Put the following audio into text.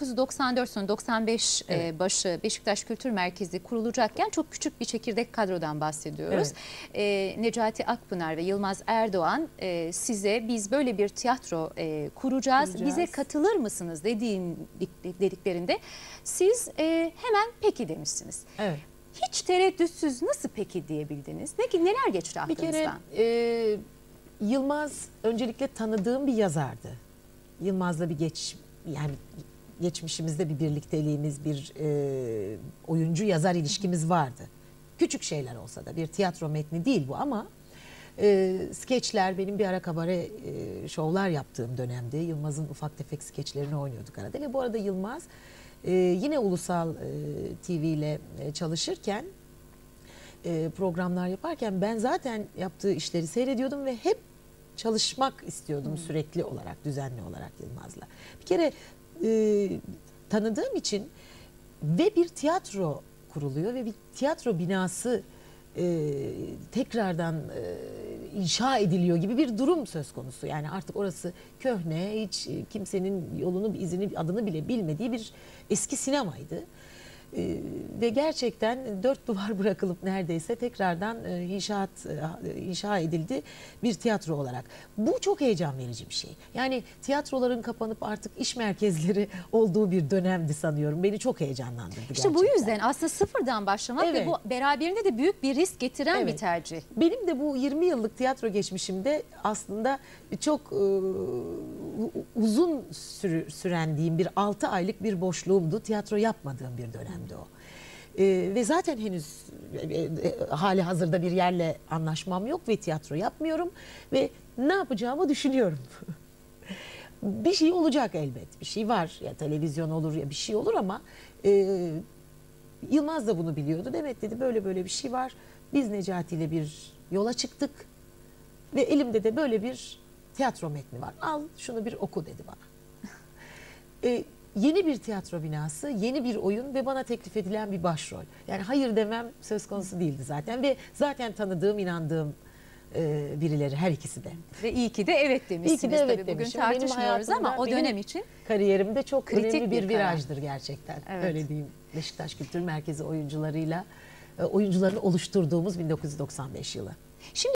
1994 sonu 95 e, Evet. başı Beşiktaş Kültür Merkezi kurulacakken çok küçük bir çekirdek kadrodan bahsediyoruz. E, Necati Akpınar ve Yılmaz Erdoğan e, size biz böyle bir tiyatro kuracağız, Kuracağız. bize katılır mısınız dediğin dediklerinde siz hemen peki demişsiniz. Evet. Hiç tereddütsüz nasıl peki diyebildiniz? Peki neler geçti Bir aklınızdan? kere e, Yılmaz öncelikle tanıdığım bir yazardı. Yılmaz'la bir geç yani geçmişimizde bir birlikteliğimiz, bir e, oyuncu yazar ilişkimiz vardı. Küçük şeyler olsa da bir tiyatro metni değil bu ama e, skeçler benim bir ara kabare e, şovlar yaptığım dönemde Yılmaz'ın ufak tefek skeçlerini oynuyorduk arada ve bu arada Yılmaz e, yine ulusal e, TV ile e, çalışırken e, programlar yaparken ben zaten yaptığı işleri seyrediyordum ve hep çalışmak istiyordum sürekli olarak, düzenli olarak Yılmaz'la. Bir kere e, tanıdığım için ve bir tiyatro kuruluyor ve bir tiyatro binası e, tekrardan e, inşa ediliyor gibi bir durum söz konusu. Yani artık orası köhne, hiç kimsenin yolunu, izini, adını bile bilmediği bir eski sinemaydı. Ee, ve gerçekten dört duvar bırakılıp neredeyse tekrardan e, inşaat e, inşa edildi bir tiyatro olarak. Bu çok heyecan verici bir şey. Yani tiyatroların kapanıp artık iş merkezleri olduğu bir dönemdi sanıyorum. Beni çok heyecanlandırdı İşte bu gerçekten. yüzden aslında sıfırdan başlamak Evet. ve bu beraberinde de büyük bir risk getiren bir Evet. tercih. Benim de bu 20 yıllık tiyatro geçmişimde aslında çok e, uzun sürü, süren diyeyim bir 6 aylık bir boşluğumdu. Tiyatro yapmadığım bir dönemdi o. E, ve zaten henüz e, e, hali hazırda bir yerle anlaşmam yok ve tiyatro yapmıyorum ve ne yapacağımı düşünüyorum. bir şey olacak elbet. Bir şey var ya televizyon olur ya bir şey olur ama e, Yılmaz da bunu biliyordu. Evet dedi böyle böyle bir şey var. Biz Necati ile bir yola çıktık. Ve elimde de böyle bir tiyatro metni var. Al şunu bir oku dedi bana. Ee, yeni bir tiyatro binası, yeni bir oyun ve bana teklif edilen bir başrol. Yani hayır demem söz konusu değildi zaten. Ve zaten tanıdığım, inandığım e, birileri her ikisi de. Ve iyi ki de evet demişsiniz İyi ki de evet tabii. Bugün demişim. Benim tartışmıyoruz ama o dönem için Kariyerimde çok Kritik önemli bir, bir virajdır gerçekten. Evet. Öyle diyeyim. Beşiktaş Kültür Merkezi oyuncularıyla e, oyuncularını oluşturduğumuz 1995 yılı. Şimdi